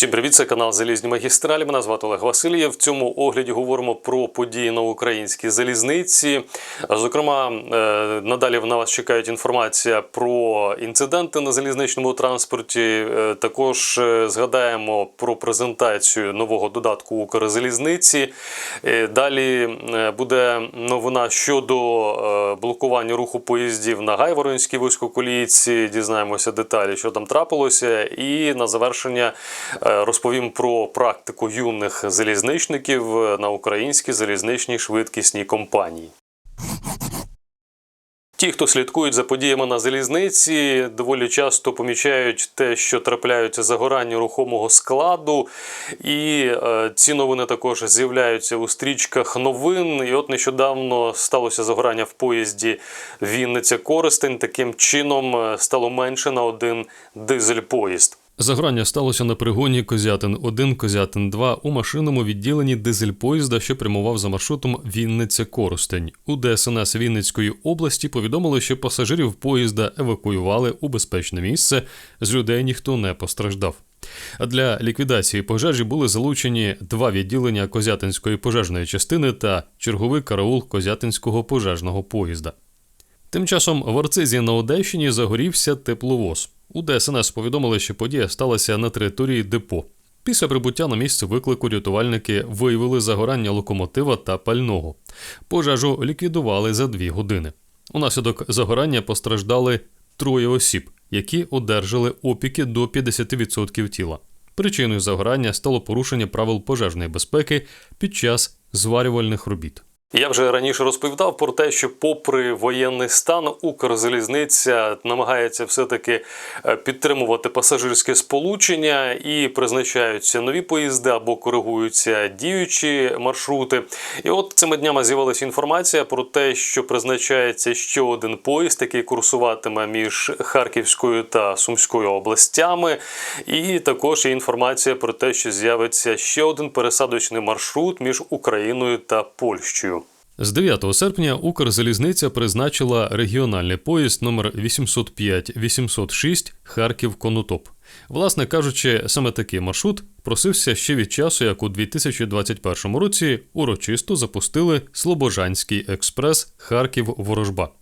Всім привіт, це канал Залізні магістралі. Мене звати Олег Васильєв. В цьому огляді говоримо про події на українській залізниці. Зокрема, е, надалі на вас чекають інформація про інциденти на залізничному транспорті. Е, Також е, згадаємо про презентацію нового додатку Укрзалізниці. Далі буде новина щодо блокування руху поїздів на Гайворонській вузькоколійці. Дізнаємося деталі, що там трапилося. І на завершення розповім про практику юних залізничників на українській залізничній швидкісній компанії. Ті, хто слідкують за подіями на залізниці, доволі часто помічають те, що трапляються загорання рухомого складу, і е, ці новини також з'являються у стрічках новин. І от нещодавно сталося загорання в поїзді Вінниця Коростень. Таким чином е, стало менше на один дизель-поїзд. Загорання сталося на пригоні Козятин 1 Козятин 2 у машинному відділенні дизель-поїзда, що прямував за маршрутом Вінниця Коростень. У ДСНС Вінницької області повідомили, що пасажирів поїзда евакуювали у безпечне місце. З людей ніхто не постраждав. Для ліквідації пожежі були залучені два відділення Козятинської пожежної частини та черговий караул Козятинського пожежного поїзда. Тим часом в Арцизі на Одещині загорівся тепловоз. У ДСНС повідомили, що подія сталася на території депо. Після прибуття на місце виклику рятувальники виявили загорання локомотива та пального. Пожежу ліквідували за дві години. Унаслідок загорання постраждали троє осіб, які одержали опіки до 50% тіла. Причиною загорання стало порушення правил пожежної безпеки під час зварювальних робіт. Я вже раніше розповідав про те, що, попри воєнний стан, Укрзалізниця намагається все-таки е, підтримувати пасажирське сполучення і призначаються нові поїзди або коригуються діючі маршрути. І от цими днями з'явилася інформація про те, що призначається ще один поїзд, який курсуватиме між Харківською та Сумською областями. І також є інформація про те, що з'явиться ще один пересадочний маршрут між Україною та Польщею. З 9 серпня Укрзалізниця призначила регіональний поїзд номер 805-806 Харків Конотоп. Власне кажучи, саме такий маршрут просився ще від часу, як у 2021 році урочисто запустили Слобожанський експрес Харків Ворожба.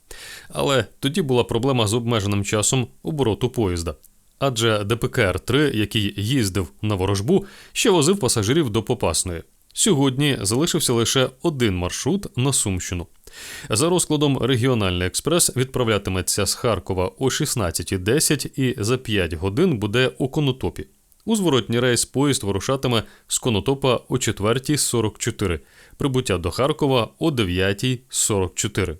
Але тоді була проблема з обмеженим часом обороту поїзда. Адже ДПКР-3, який їздив на ворожбу, ще возив пасажирів до Попасної. Сьогодні залишився лише один маршрут на Сумщину. За розкладом регіональний експрес відправлятиметься з Харкова о 16.10 і за 5 годин буде у Конотопі. У зворотній рейс поїзд вирушатиме з Конотопа о 4.44, прибуття до Харкова о 9.44.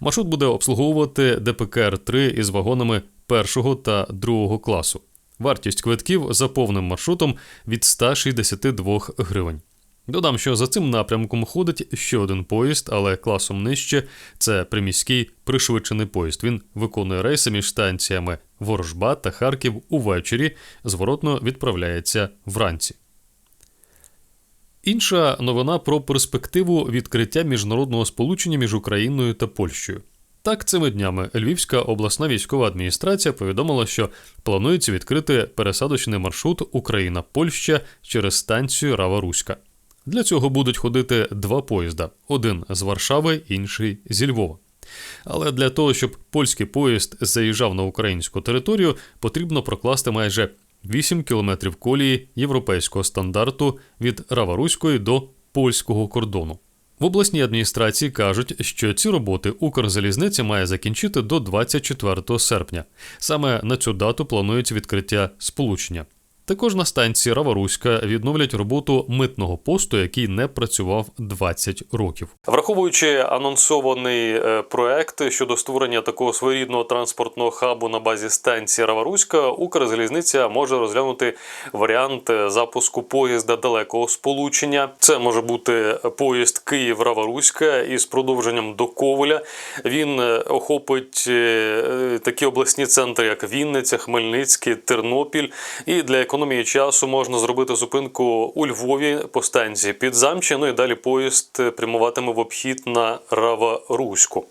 Маршрут буде обслуговувати ДПКР-3 із вагонами першого та другого класу. Вартість квитків за повним маршрутом від 162 гривень. Додам, що за цим напрямком ходить ще один поїзд, але класом нижче це приміський пришвидшений поїзд. Він виконує рейси між станціями Ворожба та Харків увечері, зворотно відправляється вранці. Інша новина про перспективу відкриття міжнародного сполучення між Україною та Польщею. Так, цими днями Львівська обласна військова адміністрація повідомила, що планується відкрити пересадочний маршрут Україна-Польща через станцію Рава-Руська. Для цього будуть ходити два поїзда: один з Варшави, інший зі Львова. Але для того, щоб польський поїзд заїжджав на українську територію, потрібно прокласти майже 8 кілометрів колії європейського стандарту від Раваруської до польського кордону. В обласній адміністрації кажуть, що ці роботи Укрзалізниця має закінчити до 24 серпня. Саме на цю дату планується відкриття сполучення. Також на станції Раваруська відновлять роботу митного посту, який не працював 20 років. Враховуючи анонсований е, проект щодо створення такого своєрідного транспортного хабу на базі станції Раваруська, Укрзалізниця може розглянути варіант е, запуску поїзда далекого сполучення. Це може бути поїзд Київ-Раваруська із продовженням до Ковеля. Він е, охопить такі обласні центри, як Вінниця, Хмельницький, Тернопіль, і для економії економії часу можна зробити зупинку у Львові по станції Підзамче, ну і далі поїзд прямуватиме в обхід на Рава-Руську.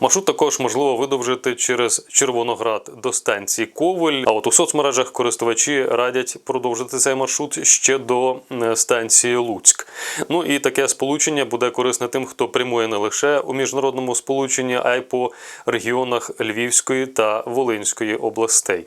Маршрут також можливо видовжити через Червоноград до станції Ковель. А от у соцмережах користувачі радять продовжити цей маршрут ще до е, станції Луцьк. Ну і таке сполучення буде корисне тим, хто прямує не лише у міжнародному сполученні, а й по регіонах Львівської та Волинської областей.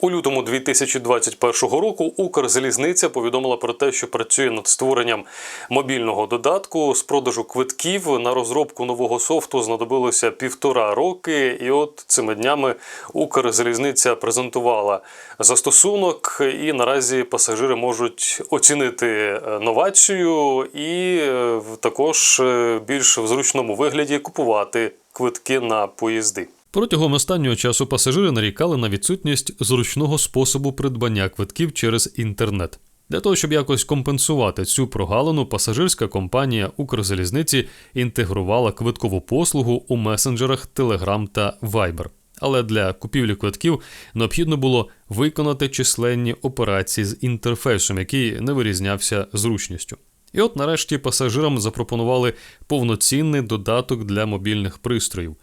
У лютому 2021 року Укрзалізниця повідомила про те, що працює над створенням мобільного додатку з продажу квитків на розробку нового софту знадобилося півтора роки. І от цими днями Укрзалізниця презентувала застосунок, і наразі пасажири можуть оцінити е, новацію і е, також е, більш в зручному вигляді купувати квитки на поїзди. Протягом останнього часу пасажири нарікали на відсутність зручного способу придбання квитків через інтернет. Для того, щоб якось компенсувати цю прогалину, пасажирська компанія Укрзалізниці інтегрувала квиткову послугу у месенджерах Telegram та Viber. Але для купівлі квитків необхідно було виконати численні операції з інтерфейсом, який не вирізнявся зручністю. І от нарешті пасажирам запропонували повноцінний додаток для мобільних пристроїв.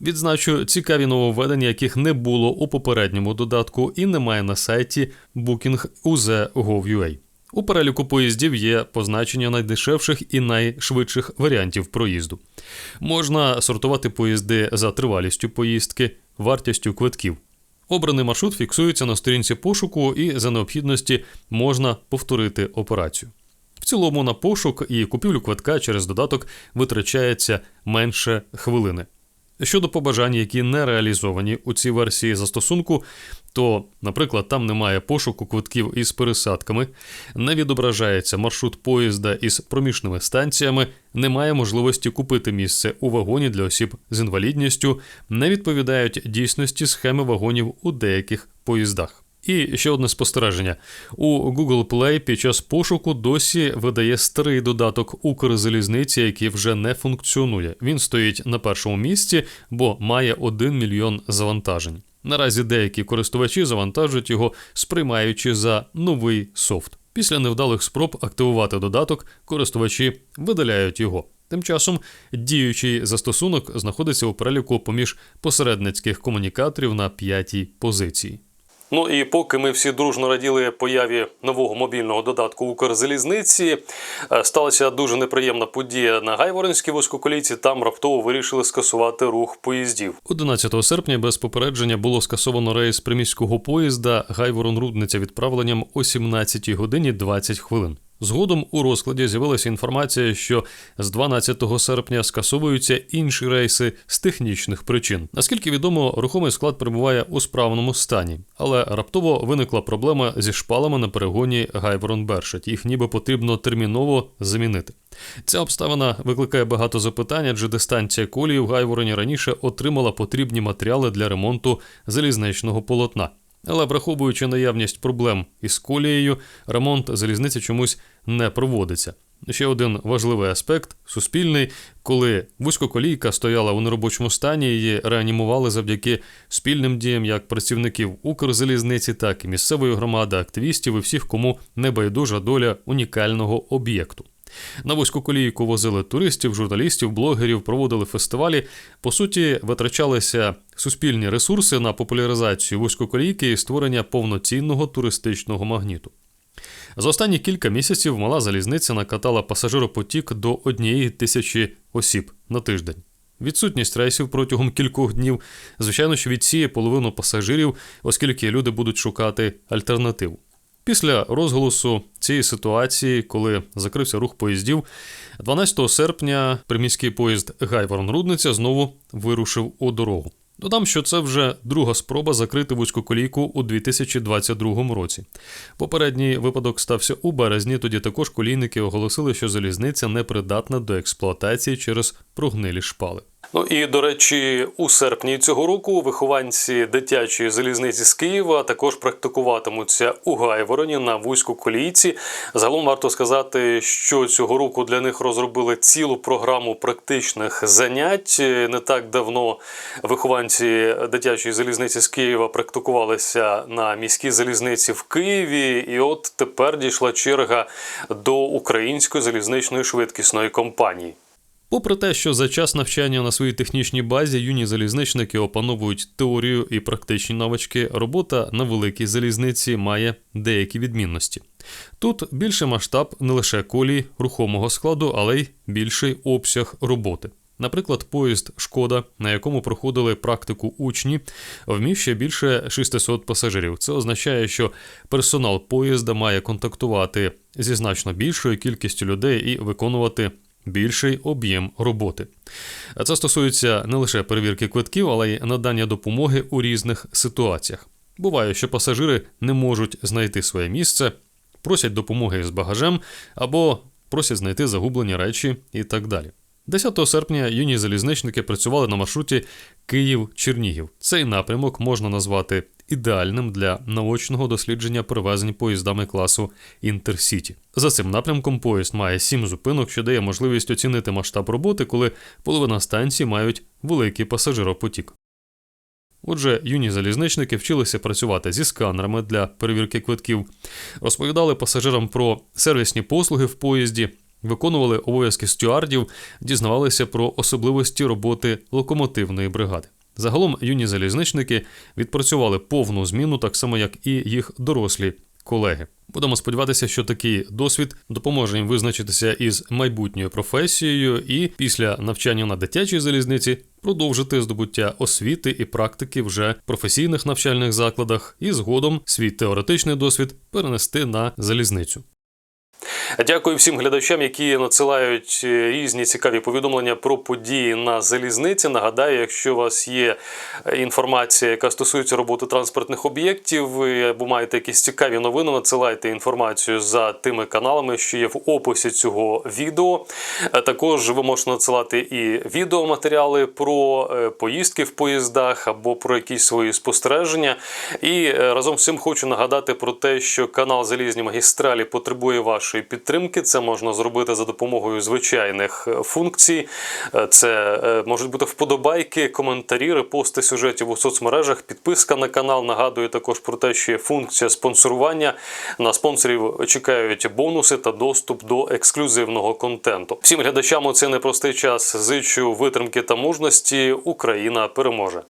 Відзначу цікаві нововведення, яких не було у попередньому додатку і немає на сайті booking.uz.gov.ua. У переліку поїздів є позначення найдешевших і найшвидших варіантів проїзду. Можна сортувати поїзди за тривалістю поїздки, вартістю квитків. Обраний маршрут фіксується на сторінці пошуку, і за необхідності можна повторити операцію. В цілому на пошук і купівлю квитка через додаток витрачається менше хвилини. Щодо побажань, які не реалізовані у цій версії застосунку, то, наприклад, там немає пошуку квитків із пересадками, не відображається маршрут поїзда із проміжними станціями, немає можливості купити місце у вагоні для осіб з інвалідністю, не відповідають дійсності схеми вагонів у деяких поїздах. І ще одне спостереження: у Google Play під час пошуку досі видає старий додаток Укрзалізниці, який вже не функціонує. Він стоїть на першому місці, бо має 1 мільйон завантажень. Наразі деякі користувачі завантажують його, сприймаючи за новий софт. Після невдалих спроб активувати додаток, користувачі видаляють його. Тим часом діючий застосунок знаходиться у переліку поміж посередницьких комунікаторів на п'ятій позиції. Ну і поки ми всі дружно раділи появі нового мобільного додатку Укрзалізниці, е, сталася дуже неприємна подія на Гайворонській вузькоколійці. Там раптово вирішили скасувати рух поїздів. 11 серпня без попередження було скасовано рейс приміського поїзда Гайворон-Рудниця відправленням о 17 годині 20 хвилин. Згодом у розкладі з'явилася інформація, що з 12 серпня скасовуються інші рейси з технічних причин. Наскільки відомо, рухомий склад перебуває у справному стані, але раптово виникла проблема зі шпалами на перегоні Гайворон-Бершать. Їх ніби потрібно терміново замінити. Ця обставина викликає багато запитань, адже дистанція колії в Гайвороні раніше отримала потрібні матеріали для ремонту залізничного полотна. Але враховуючи наявність проблем із колією, ремонт залізниці чомусь не проводиться. Ще один важливий аспект суспільний, коли вузькоколійка стояла у неробочому стані, її реанімували завдяки спільним діям як працівників Укрзалізниці, так і місцевої громади, активістів і всіх, кому не байдужа доля унікального об'єкту. На вузьку колійку возили туристів, журналістів, блогерів, проводили фестивалі. По суті, витрачалися суспільні ресурси на популяризацію вузькоколійки і створення повноцінного туристичного магніту. За останні кілька місяців мала залізниця накатала пасажиропотік до однієї тисячі осіб на тиждень. Відсутність рейсів протягом кількох днів, звичайно, що відсіє половину пасажирів, оскільки люди будуть шукати альтернативу. Після розголосу цієї ситуації, коли закрився рух поїздів, 12 серпня приміський поїзд Гайворон-Рудниця знову вирушив у дорогу. Додам, що це вже друга спроба закрити вузьку колійку у 2022 році. Попередній випадок стався у березні. Тоді також колійники оголосили, що залізниця непридатна до експлуатації через прогнилі шпали. Ну і до речі, у серпні цього року вихованці дитячої залізниці з Києва також практикуватимуться у Гайвороні на вузьку колійці. Загалом варто сказати, що цього року для них розробили цілу програму практичних занять. Не так давно вихованці дитячої залізниці з Києва практикувалися на міській залізниці в Києві, і от тепер дійшла черга до української залізничної швидкісної компанії. Попри те, що за час навчання на своїй технічній базі юні залізничники опановують теорію і практичні навички, робота на великій залізниці має деякі відмінності. Тут більший масштаб не лише колій рухомого складу, але й більший обсяг роботи. Наприклад, поїзд Шкода, на якому проходили практику учні, вміщує більше 600 пасажирів. Це означає, що персонал поїзда має контактувати зі значно більшою кількістю людей і виконувати більший об'єм роботи. Це стосується не лише перевірки квитків, але й надання допомоги у різних ситуаціях. Буває, що пасажири не можуть знайти своє місце, просять допомоги з багажем або просять знайти загублені речі і так далі. 10 серпня юні залізничники працювали на маршруті Київ-Чернігів. Цей напрямок можна назвати ідеальним для наочного дослідження перевезень поїздами класу Інтерсіті. За цим напрямком поїзд має сім зупинок, що дає можливість оцінити масштаб роботи, коли половина станцій мають великий пасажиропотік. Отже, юні залізничники вчилися працювати зі сканерами для перевірки квитків, розповідали пасажирам про сервісні послуги в поїзді, виконували обов'язки стюардів, дізнавалися про особливості роботи локомотивної бригади. Загалом юні залізничники відпрацювали повну зміну, так само як і їх дорослі колеги. Будемо сподіватися, що такий досвід допоможе їм визначитися із майбутньою професією і після навчання на дитячій залізниці продовжити здобуття освіти і практики вже професійних навчальних закладах і згодом свій теоретичний досвід перенести на залізницю. Дякую всім глядачам, які надсилають е, різні цікаві повідомлення про події на залізниці. Нагадаю, якщо у вас є інформація, яка стосується роботи транспортних об'єктів, або маєте якісь цікаві новини, надсилайте інформацію за тими каналами, що є в описі цього відео. Е, Також ви можете надсилати і відеоматеріали про е, поїздки в поїздах або про якісь свої спостереження. І е, разом з цим хочу нагадати про те, що канал Залізні магістралі потребує вашої підтримки. Це можна зробити за допомогою звичайних е, функцій. Е, Це е, можуть бути вподобайки, коментарі, репости сюжетів у соцмережах, підписка на канал. Нагадую також про те, що є функція спонсорування. На спонсорів чекають бонуси та доступ до ексклюзивного контенту. Всім глядачам у цей непростий час зичу витримки та мужності. Україна переможе.